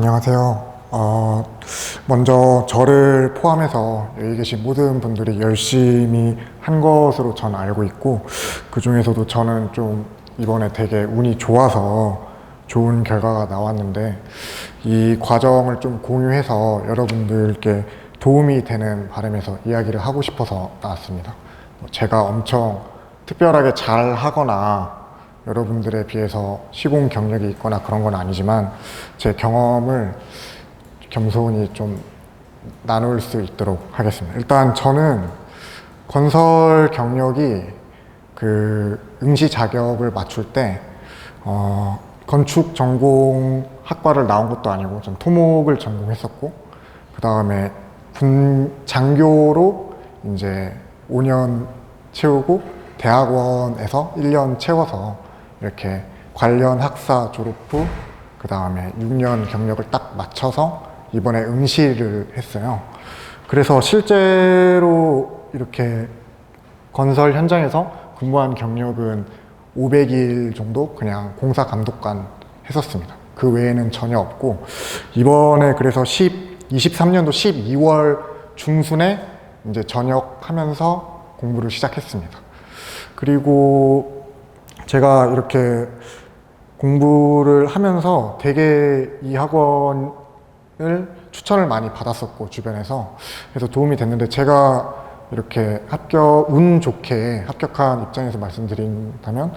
안녕하세요. 어, 먼저 저를 포함해서 여기 계신 모든 분들이 열심히 한 것으로 전 알고 있고, 그 중에서도 저는 좀 이번에 되게 운이 좋아서 좋은 결과가 나왔는데, 이 과정을 좀 공유해서 여러분들께 도움이 되는 바람에서 이야기를 하고 싶어서 나왔습니다. 뭐 제가 엄청 특별하게 잘 하거나 여러분들에 비해서 시공 경력이 있거나 그런 건 아니지만 제 경험을 겸손히 좀 나눌 수 있도록 하겠습니다. 일단 저는 건설 경력이 그 응시 자격을 맞출 때 어, 건축 전공 학과를 나온 것도 아니고 전 토목을 전공했었고 그 다음에 군 장교로 이제 5년 채우고 대학원에서 1년 채워서 이렇게 관련 학사 졸업 후 그 다음에 6년 경력을 딱 맞춰서 이번에 응시를 했어요. 그래서 실제로 이렇게 건설 현장에서 근무한 경력은 500일 정도 그냥 공사 감독관 했었습니다. 그 외에는 전혀 없고 이번에 그래서 10, 23년도 12월 중순에 이제 전역하면서 공부를 시작했습니다. 그리고 제가 이렇게 공부를 하면서 되게 이 학원을 추천을 많이 받았었고 주변에서. 그래서 도움이 됐는데 제가 이렇게 합격 운 좋게 합격한 입장에서 말씀드린다면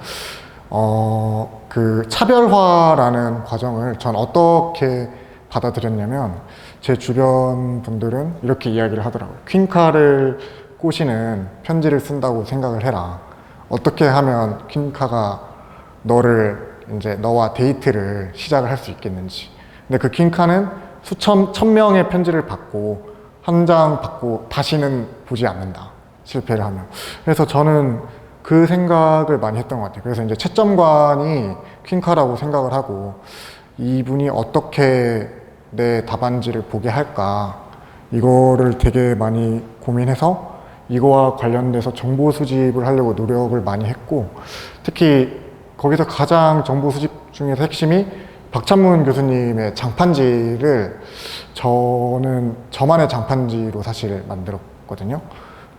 어 그 차별화라는 과정을 전 어떻게 받아들였냐면 제 주변 분들은 이렇게 이야기를 하더라고요. 퀸카를 꼬시는 편지를 쓴다고 생각을 해라 어떻게 하면 퀸카가 너를 이제 너와 데이트를 시작을 할 수 있겠는지. 근데 그 퀸카는 수천 천 명의 편지를 받고 한 장 받고 다시는 보지 않는다. 실패를 하면. 그래서 저는 그 생각을 많이 했던 것 같아요. 그래서 이제 채점관이 퀸카라고 생각을 하고 이분이 어떻게 내 답안지를 보게 할까 이거를 되게 많이 고민해서 이거와 관련돼서 정보 수집을 하려고 노력을 많이 했고 특히 거기서 가장 정보 수집 중에서 핵심이 박찬문 교수님의 장판지를 저는 저만의 장판지로 사실 만들었거든요.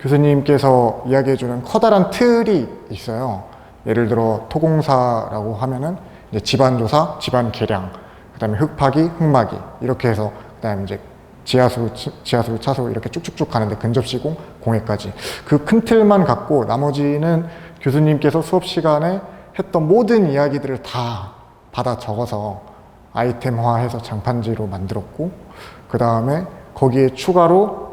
교수님께서 이야기해주는 커다란 틀이 있어요. 예를 들어 토공사라고 하면은 이제 집안 조사, 집안 계량, 그다음에 흙파기, 흙막이 이렇게 해서 그다음에 이제 지하수, 지하수, 차수 이렇게 쭉쭉쭉 가는데 근접 시공, 공해까지 그 큰 틀만 갖고 나머지는 교수님께서 수업 시간에 했던 모든 이야기들을 다 받아 적어서 아이템화해서 장판지로 만들었고 그 다음에 거기에 추가로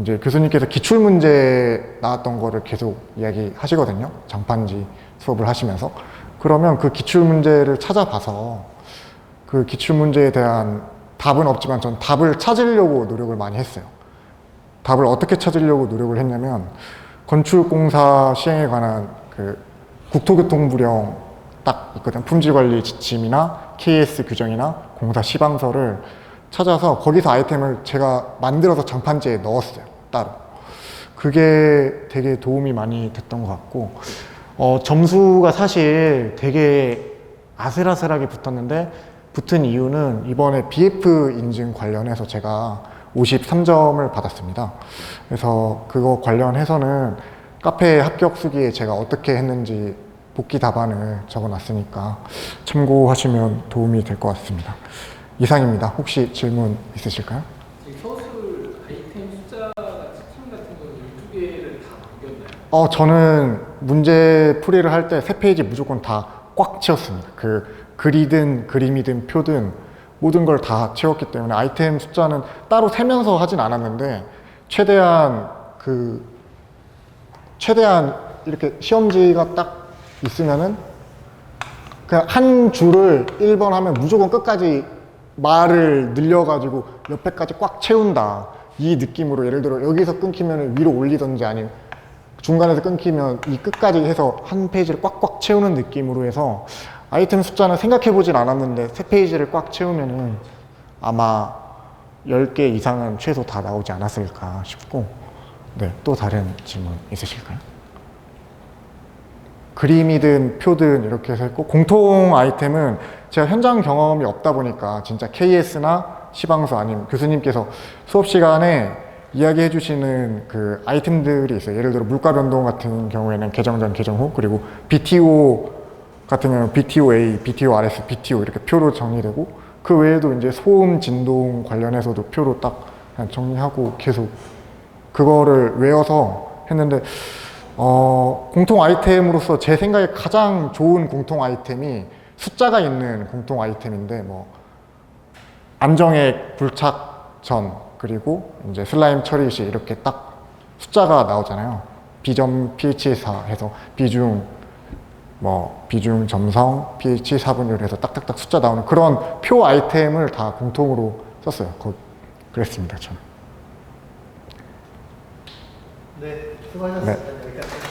이제 교수님께서 기출 문제 나왔던 거를 계속 이야기 하시거든요. 장판지 수업을 하시면서 그러면 그 기출 문제를 찾아봐서 그 기출 문제에 대한 답은 없지만 전 답을 찾으려고 노력을 많이 했어요. 답을 어떻게 찾으려고 노력을 했냐면 건축공사 시행에 관한 그 국토교통부령 딱 있거든. 품질관리 지침이나 KS 규정이나 공사 시방서를 찾아서 거기서 아이템을 제가 만들어서 장판지에 넣었어요. 따로. 그게 되게 도움이 많이 됐던 것 같고, 어, 점수가 사실 되게 아슬아슬하게 붙었는데, 붙은 이유는 이번에 BF 인증 관련해서 제가 53점을 받았습니다. 그래서 그거 관련해서는 카페 합격 수기에 제가 어떻게 했는지 복귀 답안을 적어놨으니까 참고하시면 도움이 될 것 같습니다. 이상입니다. 혹시 질문 있으실까요? 서술 아이템 숫자가 채팅 같은 거 12개를 다 넘겼나요? 어, 저는 문제 풀이를 할 때 세 페이지 무조건 다 꽉 채웠습니다. 그 글이든 그림이든 표든 모든 걸 다 채웠기 때문에 아이템 숫자는 따로 세면서 하진 않았는데 최대한 그 최대한 이렇게 시험지가 딱 있으면은 그냥 한 줄을 1번 하면 무조건 끝까지 말을 늘려가지고 옆에까지 꽉 채운다. 이 느낌으로 예를 들어 여기서 끊기면 위로 올리던지 아니면 중간에서 끊기면 이 끝까지 해서 한 페이지를 꽉꽉 채우는 느낌으로 해서 아이템 숫자는 생각해 보진 않았는데 세 페이지를 꽉 채우면은 아마 10개 이상은 최소 다 나오지 않았을까 싶고 네, 또 다른 질문 있으실까요? 그림이든 표든 이렇게 해서 했고 공통 아이템은 제가 현장 경험이 없다 보니까 진짜 KS나 시방서 아니면 교수님께서 수업 시간에 이야기해 주시는 그 아이템들이 있어요. 예를 들어 물가 변동 같은 경우에는 개정 전 개정 후 그리고 BTO 같은 경우는 BTOA, BTORS, BTO 이렇게 표로 정리되고 그 외에도 이제 소음 진동 관련해서도 표로 딱 정리하고 계속 그거를 외워서 했는데 어, 공통 아이템으로서 제 생각에 가장 좋은 공통 아이템이 숫자가 있는 공통 아이템인데 뭐 안정액 불착 전 그리고 이제 슬라임 처리 시 이렇게 딱 숫자가 나오잖아요. 비점 pH4 해서 비중 뭐 비중 점성 pH 4분율 해서 딱딱딱 숫자 나오는 그런 표 아이템을 다 공통으로 썼어요. 거- 그랬습니다. 저는. 네, 수고하셨습니다. 여기까지.